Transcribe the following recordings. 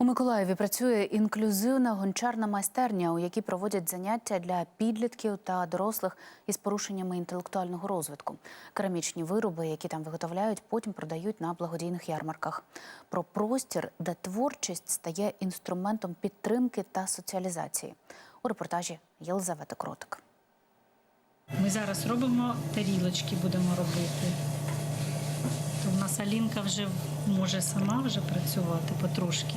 У Миколаєві працює інклюзивна гончарна майстерня, у якій проводять заняття для підлітків та дорослих із порушеннями інтелектуального розвитку. Керамічні вироби, які там виготовляють, потім продають на благодійних ярмарках. Про простір, де творчість стає інструментом підтримки та соціалізації. У репортажі Єлизавета Кротик. Ми зараз робимо тарілочки, будемо робити. То в нас Алінка вже може сама вже працювати потрошки,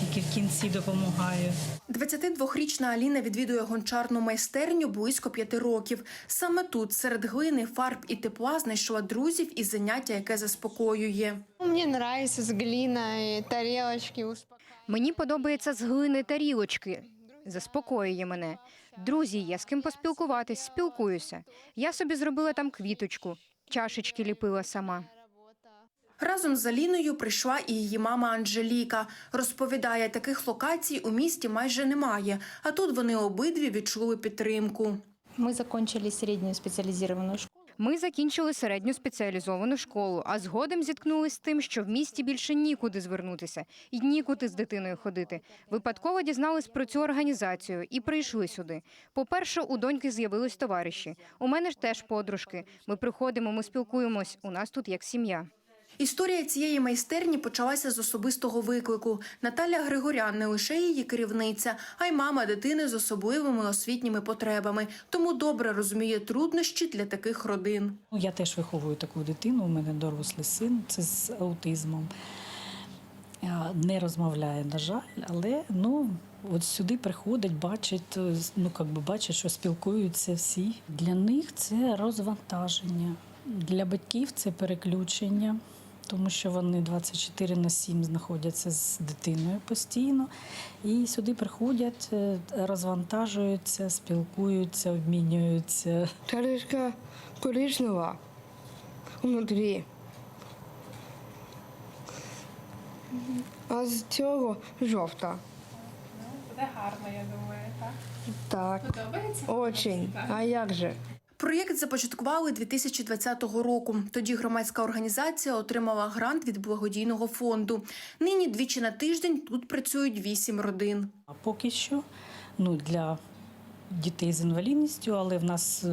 тільки в кінці допомагаю. 22-річна Аліна відвідує гончарну майстерню близько п'яти років. Саме тут, серед глини, фарб і тепла, знайшла друзів і заняття, яке заспокоює. Нравится с глиной, тарелочки, успокаивает. Мені подобається з глини тарілочки. Заспокоює мене. Друзі, є з ким поспілкуватись, спілкуюся. Я собі зробила там квіточку, чашечки ліпила сама. Разом з Аліною прийшла і її мама Анжеліка. Розповідає, таких локацій у місті майже немає. А тут вони обидві відчули підтримку. Ми закончили середню спеціалізовану школу. Ми закінчили середню спеціалізовану школу, а згодом зіткнулись з тим, що в місті більше нікуди звернутися і нікуди з дитиною ходити. Випадково дізнались про цю організацію і прийшли сюди. По-перше, у доньки з'явились товариші. У мене ж теж подружки. Ми приходимо, ми спілкуємось. У нас тут як сім'я. Історія цієї майстерні почалася з особистого виклику. Наталя Григорян не лише її керівниця, а й мама дитини з особливими освітніми потребами. Тому добре розуміє труднощі для таких родин. Ну, Я теж виховую таку дитину. У мене дорослий син, це з аутизмом. Не розмовляє, на жаль, але ну. От сюди приходить, бачить, е, ну як бачить, що спілкуються всі. Для них це розвантаження, для батьків це переключення, тому що вони 24 на 7 знаходяться з дитиною постійно. І сюди приходять, е, розвантажуються, спілкуються, обмінюються. Тарелка коричнева внутрі. А з цього жовта. Буде гарно, я думаю, так? Так. Подобається? Очень. А як же? Проєкт започаткували 2020 року. Тоді громадська організація отримала грант від благодійного фонду. Нині двічі на тиждень тут працюють вісім родин. А поки що ну, для дітей з інвалідністю, але в нас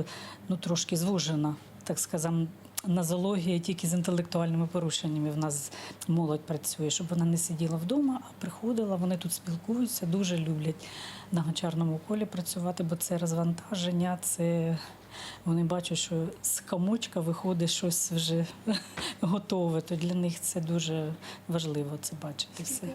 ну, трошки звужена, так сказати, нозологія тільки з інтелектуальними порушеннями. В нас молодь працює, щоб вона не сиділа вдома, а приходила. Вони тут спілкуються, дуже люблять на гончарному колі працювати, бо це розвантаження, це вони бачать, що з комочка виходить щось вже готове. То для них це дуже важливо це бачити все.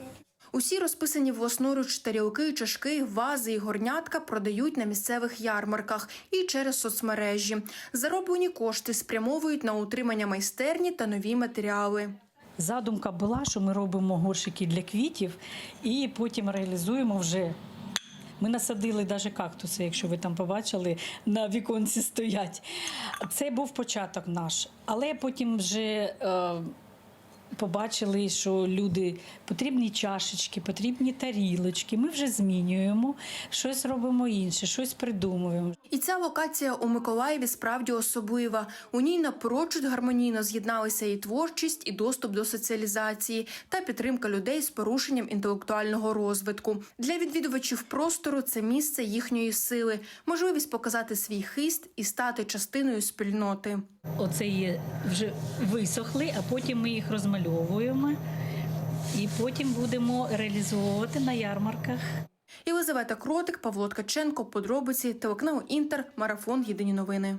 Усі розписані власноруч тарілки, чашки, вази і горнятка продають на місцевих ярмарках і через соцмережі. Зароблені кошти спрямовують на утримання майстерні та нові матеріали. Задумка була, що ми робимо горшики для квітів і потім реалізуємо вже. Ми насадили навіть кактуси, якщо ви там побачили, на віконці стоять. Це був початок наш. Але потім вже е, побачили, що люди потрібні чашечки, потрібні тарілочки. Ми вже змінюємо, щось робимо інше, щось придумуємо. І ця локація у Миколаєві справді особлива. У ній напрочуд гармонійно з'єдналися і творчість, і доступ до соціалізації та підтримка людей з порушенням інтелектуального розвитку. Для відвідувачів простору це місце їхньої сили, можливість показати свій хист і стати частиною спільноти. Оце є вже висохли, а потім ми їх розмальовуємо і потім будемо реалізовувати на ярмарках. Єлизавета Кротик, Павло Ткаченко, подробиці, телеканал Інтер, марафон Єдині новини.